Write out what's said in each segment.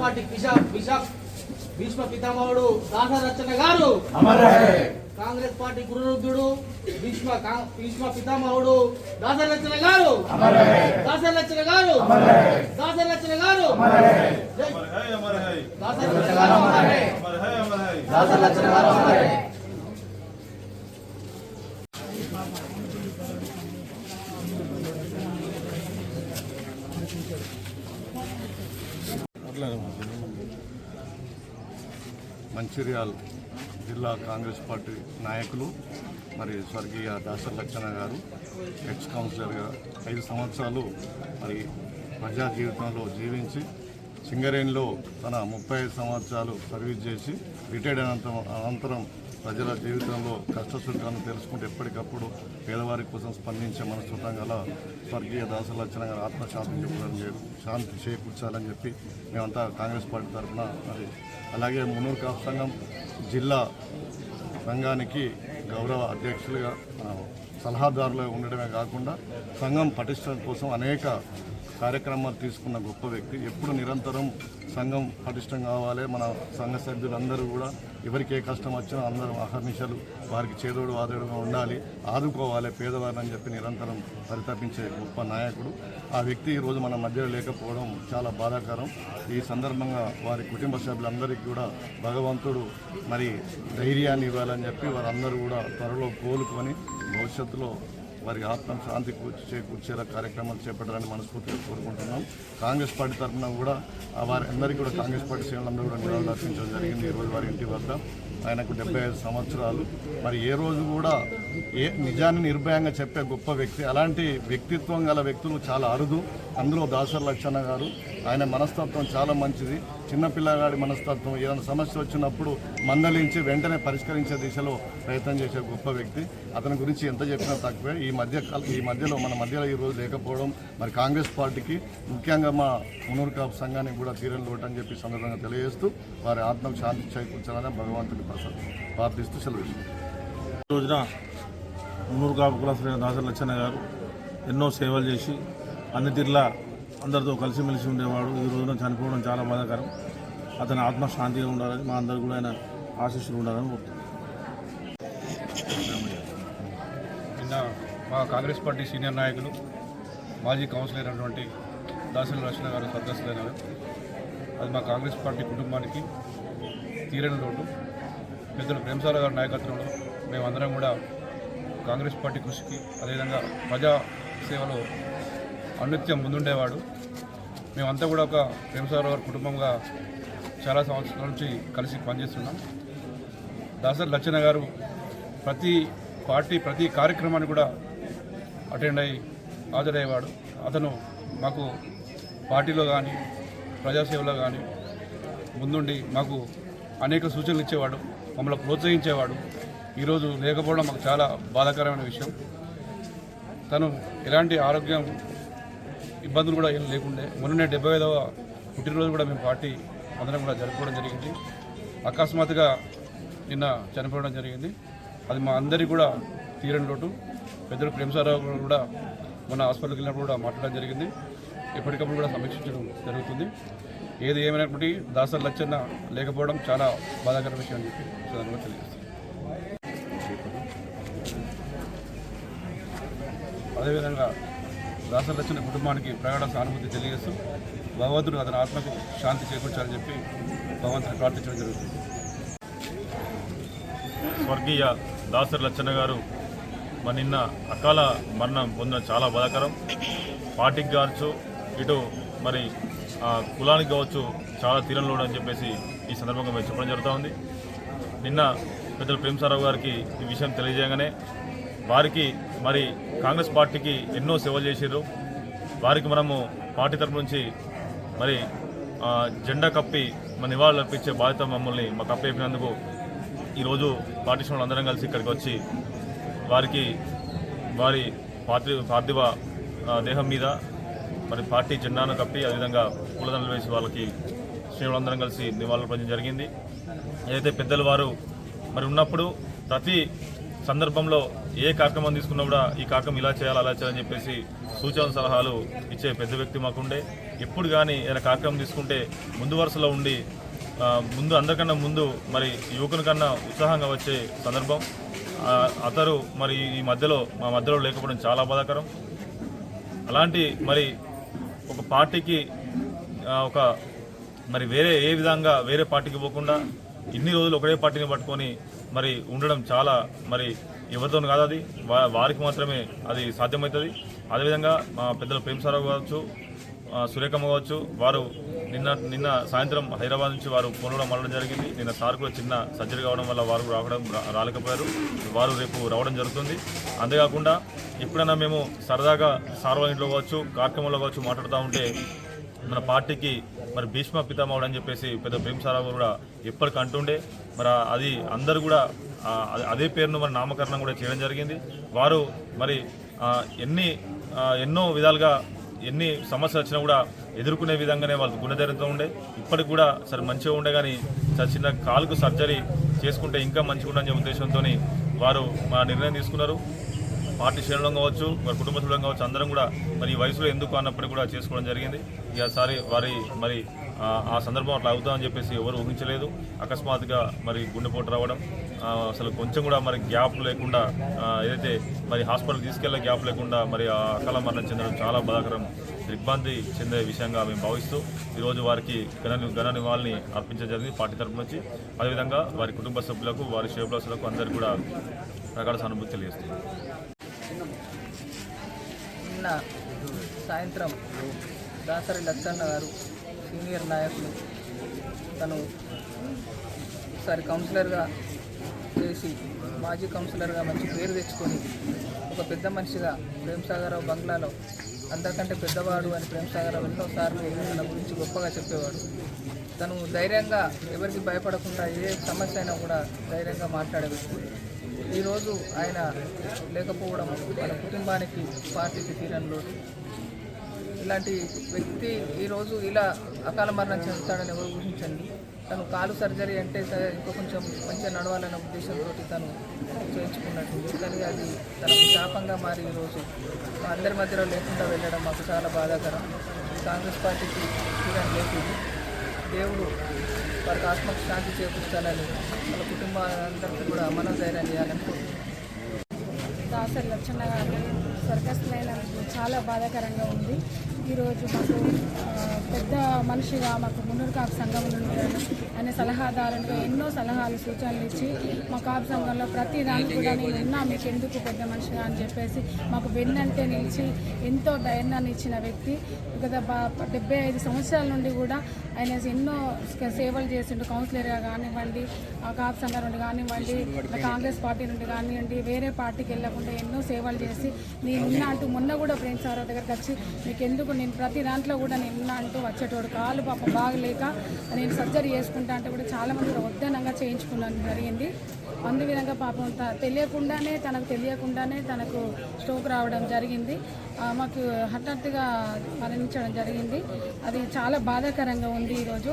Party bishop bishop Bhishma పితామహుడు దాసరచన గారు. కాంగ్రెస్ పార్టీ గురురుద్ధుడు భీష్మ భీష్మ పితామహుడు దాసరచన గారు. దాసరచన గారు. దాసరచన గారు. దాసరచన గారు దాసరచన గారు మంచిర్యాల్ జిల్లా కాంగ్రెస్ పార్టీ నాయకులు మరి స్వర్గీయ దాసర్ లక్షణ గారు ఎక్స్ కౌన్సిలర్గా ఐదు సంవత్సరాలు మరి ప్రజా జీవితంలో జీవించి సింగరేణిలో తన ముప్పై ఐదు సంవత్సరాలు సర్వీస్ చేసి రిటైర్డ్ అనంతరం అనంతరం ప్రజల జీవితంలో కష్ట సుఖాలను తెలుసుకుంటూ ఎప్పటికప్పుడు పేదవారి కోసం స్పందించే మనస్తత్వం గల స్వర్గీయ దాస లక్షణ గారు ఆత్మశాంతి చెప్పడం లేదు. శాంతి చేకూర్చాలని చెప్పి మేమంతా కాంగ్రెస్ పార్టీ తరఫున మరి అలాగే మునూరు కాపు సంఘం జిల్లా సంఘానికి గౌరవ అధ్యక్షులుగా సలహాదారులుగా ఉండడమే కాకుండా సంఘం పటిష్టం కోసం అనేక కార్యక్రమాలు తీసుకున్న గొప్ప వ్యక్తి. ఎప్పుడు నిరంతరం సంఘం పటిష్టం కావాలి. మన సంఘ సభ్యులందరూ కూడా ఎవరికి ఏ కష్టం వచ్చినా అందరం అహర్నిశలు వారికి చేదోడు వాదోడుగా ఉండాలి. ఆదుకోవాలి పేదవారిని అని చెప్పి నిరంతరం పరితపించే గొప్ప నాయకుడు. ఆ వ్యక్తి ఈరోజు మన మధ్యలో లేకపోవడం చాలా బాధాకరం. ఈ సందర్భంగా వారి కుటుంబ సభ్యులందరికీ కూడా భగవంతుడు మరి ధైర్యాన్ని ఇవ్వాలని చెప్పి వారందరూ కూడా త్వరలో కోలుకొని భవిష్యత్తులో వారి ఆత్మ శాంతి చేకూర్చేలా కార్యక్రమాలు చేపట్టాలని మనస్ఫూర్తిగా కోరుకుంటున్నాం. కాంగ్రెస్ పార్టీ తరఫున కూడా వారి అందరికీ కూడా కాంగ్రెస్ పార్టీ శ్రేణులందరూ కూడా నివాళులు అర్పించడం జరిగింది. ఈరోజు వారి ఇంటి వద్ద ఆయనకు డెబ్బై ఐదు సంవత్సరాలు. మరి ఏ రోజు కూడా ఏ నిజాన్ని నిర్భయంగా చెప్పే గొప్ప వ్యక్తి అలాంటి వ్యక్తిత్వం గల వ్యక్తులు చాలా అరుదు. అందులో దాసర్ లక్షణ గారు ఆయన మనస్తత్వం చాలా మంచిది. చిన్నపిల్లగాడి మనస్తత్వం ఏదైనా సమస్య వచ్చినప్పుడు మందలించి వెంటనే పరిష్కరించే దిశలో ప్రయత్నం చేసే గొప్ప వ్యక్తి. అతని గురించి ఎంత చెప్పినా తక్కువే. ఈ మధ్య ఈ మధ్యలో మన మధ్యలో ఈ రోజు లేకపోవడం మరి కాంగ్రెస్ పార్టీకి ముఖ్యంగా మా మునూరు కాపు సంఘానికి కూడా తీరని లోటు అని చెప్పి సందర్భంగా తెలియజేస్తూ వారి ఆత్మకు శాంతి చేకూర్చాలని భగవంతుని ప్రసాద్ ప్రార్థిస్తూ సెలవు ఈ రోజున మున్నూరు కాపు కులశ్రీ దాసరి లచ్చన్న గారు ఎన్నో సేవలు చేసి అన్ని తీర్లా అందరితో కలిసిమెలిసి ఉండేవాడు. ఈ రోజున చనిపోవడం చాలా బాధాకరం. అతని ఆత్మ శాంతిగా ఉండాలని మా అందరు కూడా ఆయన ఆశీస్సులు ఉండాలని కోరుతున్నాను నిన్న మా కాంగ్రెస్ పార్టీ సీనియర్ నాయకులు మాజీ కౌన్సిలర్ అయినటువంటి దాసరి రచన గారు సదస్సులైనారు అది మా కాంగ్రెస్ పార్టీ కుటుంబానికి తీరని లోటు. పెద్దలు ప్రేమసార గారి నాయకత్వంలో మేమందరం కూడా కాంగ్రెస్ పార్టీ కృషికి అదేవిధంగా ప్రజా సేవలో అనిత్యం ముందుండేవాడు. మేమంతా కూడా ఒక ప్రేమసార గారి కుటుంబంగా చాలా సంవత్సరాల నుంచి కలిసి పనిచేస్తున్నాం. దాసరి లచ్చన్న గారు ప్రతి పార్టీ ప్రతి కార్యక్రమాన్ని కూడా అటెండ్ అయ్యి హాజరయ్యేవాడు. అతను మాకు పార్టీలో కానీ ప్రజాసేవలో కానీ ముందుండి మాకు అనేక సూచనలు ఇచ్చేవాడు మమ్మల్ని ప్రోత్సహించేవాడు. ఈరోజు లేకపోవడం మాకు చాలా బాధాకరమైన విషయం. తను ఎలాంటి ఆరోగ్యం ఇబ్బందులు కూడా ఏం లేకుండే. మొన్ననే డెబ్బై ఐదవ పుట్టినరోజు కూడా మేము పార్టీ అందరం కూడా జరుపుకోవడం జరిగింది. అకస్మాత్తుగా నిన్న చనిపోవడం జరిగింది. అది మా అందరికీ కూడా తీరని లోటు. పెద్దలు ప్రేమసారావు కూడా మన హాస్పిటల్కి వెళ్ళినప్పుడు కూడా మాట్లాడడం జరిగింది. ఎప్పటికప్పుడు కూడా సమీక్షించడం జరుగుతుంది. ఏది ఏమైనప్పటికీ దాసరి లచ్చన్న లేకపోవడం చాలా బాధాకర విషయం అని చెప్పి సందర్భంగా తెలియజేస్తాను అదేవిధంగా దాసర్ లచ్చన్న కుటుంబానికి ప్రగాఢ సానుభూతి తెలియజేస్తూ భగవంతుడు అతని ఆత్మకు శాంతి చేకూర్చాలని చెప్పి భగవంతుని ప్రార్థించడం జరుగుతుంది. స్వర్గీయ దాసరి లచ్చన్న గారు మరి నిన్న అకాల మరణం పొందడం చాలా బాధాకరం. పార్టీకి కావచ్చు ఇటు మరి ఆ, కులానికి కావచ్చు చాలా తీరంలో అని చెప్పేసి ఈ సందర్భంగా మేము చెప్పడం జరుగుతూ ఉంది. నిన్న పెద్దలు ప్రేమసారావు గారికి ఈ విషయం తెలియజేయగానే వారికి మరి కాంగ్రెస్ పార్టీకి ఎన్నో సేవలు చేసారు వారికి మనము పార్టీ తరపు నుంచి మరి జెండా కప్పి మన నివాళులు అర్పించే బాధ్యత మమ్మల్ని మాకు అప్పయిపోయినందుకు ఈరోజు పార్టీ అందరం కలిసి ఇక్కడికి వచ్చి వారికి వారి పార్థివ పార్థివ దేహం మీద మరి పార్టీ జెండాను కప్పి అదేవిధంగా పూలదండలు వేసి వాళ్ళకి శ్రేణులందరం కలిసి నివాళులు పనిచేయడం జరిగింది. ఏదైతే పెద్దలు వారు మరి ఉన్నప్పుడు ప్రతి సందర్భంలో ఏ కార్యక్రమం తీసుకున్నా కూడా ఈ కార్యక్రమం ఇలా చేయాలి అలా చేయాలని చెప్పేసి సూచన సలహాలు ఇచ్చే పెద్ద వ్యక్తి మాకుండే. ఎప్పుడు కానీ ఏదైనా కార్యక్రమం తీసుకుంటే ముందు వరుసలో ఉండి ముందు అందరికన్నా ముందు మరి యువకుని కన్నా ఉత్సాహంగా వచ్చే సందర్భం. అతరు అతడు మరి ఈ మధ్యలో మా మధ్యలో లేకపోవడం చాలా బాధాకరం. అలాంటి మరి ఒక పార్టీకి ఒక మరి వేరే ఏ విధంగా వేరే పార్టీకి పోకుండా ఇన్ని రోజులు ఒకటే పార్టీని పట్టుకొని మరి ఉండడం చాలా మరి ఎవరితో కాదు అది. వా- వారికి మాత్రమే అది సాధ్యమవుతుంది. అదేవిధంగా మా పెద్దలు ప్రేమసారావు కావచ్చు సురేఖమ్మ కావచ్చు వారు నిన్న నిన్న సాయంత్రం హైదరాబాద్ నుంచి వారు ఫోన్లో మారడం జరిగింది. నిన్న సార్ కూడా చిన్న సర్జరీ కావడం వల్ల వారు రావడం రాలేకపోయారు. వారు రేపు రావడం జరుగుతుంది. అంతేకాకుండా ఎప్పుడైనా మేము సరదాగా సార్ ఇంట్లో కావచ్చు కార్యక్రమంలో కావచ్చు మాట్లాడుతూ ఉంటే మన పార్టీకి మరి భీష్మ పితామహుడు అని చెప్పేసి పెద్ద ప్రేమసారావు కూడా ఎప్పటికి అంటుండే మరి అది అందరు కూడా అదే- పేరును మరి నామకరణం కూడా చేయడం జరిగింది. వారు మరి ఎన్ని ఎన్నో విధాలుగా ఎన్ని సమస్యలు వచ్చినా కూడా ఎదుర్కొనే విధంగానే వాళ్ళు గుణధైర్యంతో ఉండే. ఇప్పటికి కూడా సరే మంచిగా ఉండే కానీ సరే చిన్న కాలుకు సర్జరీ చేసుకుంటే ఇంకా మంచిగా ఉండని ఉద్దేశంతో వారు మా నిర్ణయం తీసుకున్నారు. పార్టీ శ్రేణులం కావచ్చు వారి కుటుంబ సభ్యులం కావచ్చు అందరం కూడా మరి ఈ వయసులో ఎందుకు అన్నప్పుడు కూడా చేసుకోవడం జరిగింది. సారి వారి మరి ఆ, సందర్భం అట్లా అవుతామని చెప్పేసి ఎవరు ఊహించలేదు. అకస్మాత్తుగా మరి గుండెపోటు రావడం అసలు కొంచెం కూడా మరి గ్యాప్ లేకుండా ఏదైతే మరి హాస్పిటల్ తీసుకెళ్ళే గ్యాప్ లేకుండా మరి ఆ అకాల మరణం చెందడం చాలా బాధాకరం ఇబ్బంది చెందే విషయంగా మేము భావిస్తూ ఈరోజు వారికి ఘన ఘన నివాళిని అర్పించడం జరిగింది పార్టీ తరపు నుంచి. అదేవిధంగా వారి కుటుంబ సభ్యులకు వారి శ్రేయభిలాసులకు అందరికీ కూడా ప్రగాఢ సానుభూతి తెలియజేస్తుంది సాయంత్రం దాసరి లచ్చన్న గారు సీనియర్ నాయకులు. తను ఒకసారి కౌన్సిలర్గా చేసి మాజీ కౌన్సిలర్గా మంచి పేరు తెచ్చుకొని ఒక పెద్ద మనిషిగా ప్రేమసాగరరావు బంగ్లాలో అందరికంటే పెద్దవాడు అని ప్రేమ్సాగరావు ఎన్నోసార్లు తన గురించి గొప్పగా చెప్పేవాడు. తను ధైర్యంగా ఎవరికి భయపడకుండా ఏ సమస్య అయినా కూడా ధైర్యంగా మాట్లాడే వ్యక్తి ఈరోజు ఆయన లేకపోవడం వాళ్ళ కుటుంబానికి పార్టీకి తీరని లోటు. ఇలాంటి వ్యక్తి ఈరోజు ఇలా అకాల మరణం చెందుతాడని ఎవరు ఊహించండి. తను కాలు సర్జరీ అంటే సరే ఇంకో కొంచెం మంచిగా నడవాలన్న ఉద్దేశంతో తను చేయించుకున్నట్టుంది కానీ అది తనకు శాపంగా మారి ఈరోజు అందరి మధ్యలో లేకుండా వెళ్ళడం మాకు చాలా బాధాకరం. కాంగ్రెస్ పార్టీకి తీరని లేకుండా దేవుడు వారికి ఆత్మకు శాంతి చేకూర్చాలని వాళ్ళ కుటుంబాలందరికీ కూడా మనోధైర్యాన్ని చేయాలని దాసరి లక్షణ గారు స్వర్గస్థులైన చాలా బాధాకరంగా ఉంది. ఈరోజు మాకు పెద్ద మనిషిగా మాకు మున్నూరు కాపు సంఘం నుండి ఆయన సలహాదారునిగా ఎన్నో సలహాలు సూచనలు ఇచ్చి మా కాపు సంఘంలో ప్రతి దానికి కూడా నేను ఉన్నా మీకు ఎందుకు పెద్ద మనిషిగా అని చెప్పేసి మాకు వెన్నంటే నిలిచి ఎంతో ధైర్యాన్ని ఇచ్చిన వ్యక్తి. గత డెబ్బై ఐదు సంవత్సరాల నుండి కూడా ఆయన ఎన్నో సేవలు చేసిండు. కౌన్సిలర్గా కానివ్వండి ఆ కాపు సంఘం నుండి కానివ్వండి కాంగ్రెస్ పార్టీ నుండి కానివ్వండి వేరే పార్టీకి వెళ్ళకుండా ఎన్నో సేవలు చేసి నేను ఉన్నా అంటూ మొన్న కూడా ప్రేమ్ సార్ దగ్గరికి వచ్చి మీకు ఎందుకు నేను ప్రతి దాంట్లో కూడా నేను ఉన్నా అంటూ వచ్చేటోడు కాలు పాప బాగలేక నేను సర్జరీ చేసుకుంటా అంటే కూడా చాలామంది వద్దనంగా చేయించుకున్నాను జరిగింది. అందు విధంగా పాపం తెలియకుండానే తనకు తెలియకుండానే తనకు స్ట్రోక్ రావడం జరిగింది. మాకు హఠాత్తుగా మరణించడం జరిగింది. అది చాలా బాధాకరంగా ఉంది ఈరోజు.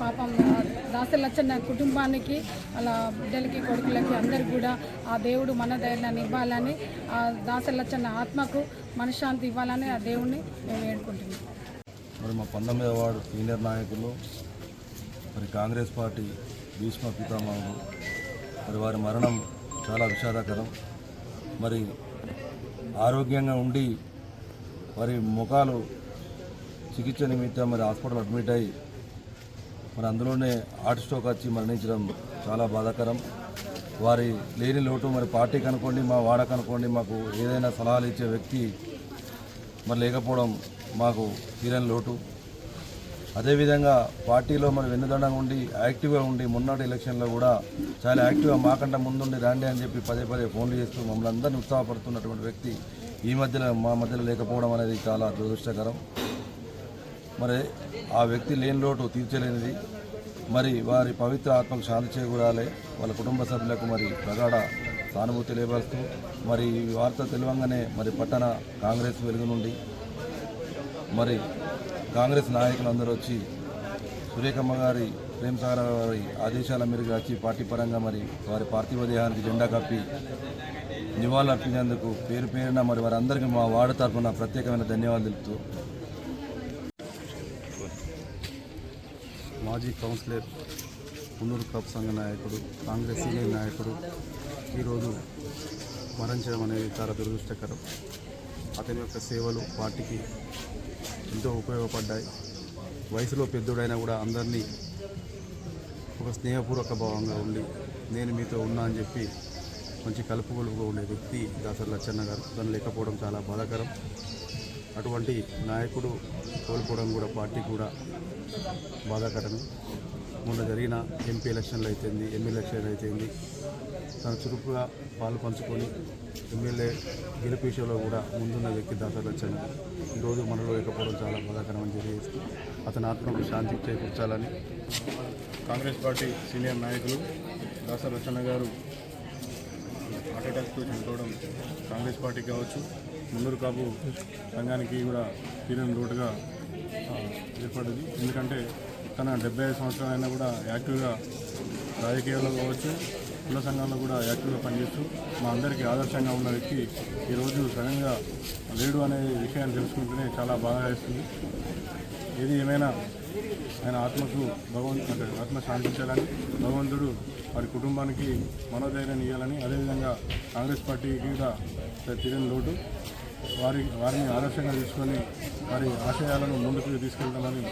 పాపం ఆ, దాసలచ్చన్న కుటుంబానికి అలా బిడ్డలకి కొడుకులకి అందరికి కూడా ఆ దేవుడు మన ధైర్యాన్ని ఇవ్వాలని ఆ దాసలచ్చన్న ఆత్మకు మనశ్శాంతి ఇవ్వాలని ఆ దేవుణ్ణి మేము వేడుకుంటున్నాం. మరి మా పంతొమ్మిదవ వార్డు సీనియర్ నాయకులు మరి కాంగ్రెస్ పార్టీ భీష్మ పితామహుడు మరి వారి మరణం చాలా విషాదకరం. మరి ఆరోగ్యంగా ఉండి వారి ముఖాలు చికిత్స నిమిత్తం మరి హాస్పిటల్ అడ్మిట్ అయ్యి మరి అందులోనే హార్ట్ స్ట్రోక్ వచ్చి మరణించడం చాలా బాధాకరం. వారి లేని లోటు మరి పార్టీకి అనుకోండి మా వాడ కనుకోండి మాకు ఏదైనా సలహాలు ఇచ్చే వ్యక్తి మరి లేకపోవడం మాకు తీరని లోటు. అదేవిధంగా పార్టీలో మరి వెన్నుదండంగా ఉండి యాక్టివ్గా ఉండి మొన్నటి ఎలక్షన్లో కూడా చాలా యాక్టివ్గా మాకంటే ముందుండి రాండి అని చెప్పి పదే పదే ఫోన్లు చేస్తూ మమ్మల్ని అందరినీ ఉత్సాహపడుతున్నటువంటి వ్యక్తి ఈ మధ్యలో మా మధ్యలో లేకపోవడం అనేది చాలా దురదృష్టకరం. మరి ఆ వ్యక్తి లేని లోటు తీర్చలేనిది. మరి వారి పవిత్ర ఆత్మకు శాంతి చేకూరాలి. వాళ్ళ కుటుంబ సభ్యులకు మరి ప్రగాఢ సానుభూతి తెలియపరుస్తూ మరి ఈ వార్త తెలియంగానే మరి పట్టణ కాంగ్రెస్ వెలుగు నుండి మరి కాంగ్రెస్ నాయకులందరూ వచ్చి సురేఖమ్మ గారి ప్రేమ సాగర్ ఆదేశాల మేరకు వచ్చి పార్టీ పరంగా మరి వారి పార్థివ దేహానికి జెండా కప్పి నివాళులర్పించేందుకు పేరు పేరున మరి వారందరికీ మా వార్డు తరఫున ప్రత్యేకమైన ధన్యవాదాలు తెలుపుతూ మాజీ కౌన్సిలర్ పునూరు కప్ సంఘ నాయకుడు కాంగ్రెస్ సీనియర్ నాయకుడు ఈరోజు మరణించడం అనేది చాలా దురదృష్టకరం. అతని యొక్క సేవలు పార్టీకి ఎంతో ఉపయోగపడ్డాయి. వయసులో పెద్దోడైనా కూడా అందరినీ ఒక స్నేహపూర్వక భావంగా ఉండి నేను మీతో ఉన్నా అని చెప్పి మంచి కలుపుగొలుపుగా ఉండే వ్యక్తి దాసరి లచ్చన్న గారు. తను లేకపోవడం చాలా బాధాకరం. అటువంటి నాయకుడు కోల్పోవడం కూడా పార్టీ కూడా బాధాకరమే. మొన్న జరిగిన ఎంపీ ఎలక్షన్లు అయితేంది ఎమ్మెల్యే ఎలక్షన్ అయితేంది తన చురుకుగా పాలు పంచుకొని ఎమ్మెల్యే గెలుపు విషయంలో కూడా ముందున్న వ్యక్తి దాసరి లచ్చన్న ఈరోజు మనలో లేకపోవడం చాలా బాధాకరమని తెలియజేస్తూ అతని ఆత్మకు శాంతి చేకూర్చాలని కాంగ్రెస్ పార్టీ సీనియర్ నాయకులు దాసర్ రచన గారు హార్ట్ అటాక్తో చనిపోవడం కాంగ్రెస్ పార్టీకి కావచ్చు ముందు కాపు సంఘానికి కూడా తీరని లోటుగా ఏర్పడింది. ఎందుకంటే తన డెబ్బై ఐదు సంవత్సరాలైనా కూడా యాక్టివ్గా రాజకీయాల్లో కావచ్చు కుల సంఘంలో కూడా యాక్టివ్గా పనిచేస్తూ మా అందరికీ ఆదర్శంగా ఉన్న వ్యక్తి ఈరోజు సడన్గా లేడు అనే విషయాన్ని తెలుసుకుంటేనే చాలా బాగా వేస్తుంది. ఏది ఏమైనా ఆయన ఆత్మకు భగవంతు ఆత్మ శాంతించాలని భగవంతుడు వారి కుటుంబానికి మనోధైర్యాన్ని ఇవ్వాలని అదేవిధంగా కాంగ్రెస్ పార్టీకి కూడా తీరని లోటు వారి వారిని ఆదర్శంగా తీసుకొని వారి ఆశయాలను ముందుకు తీసుకెళ్తామని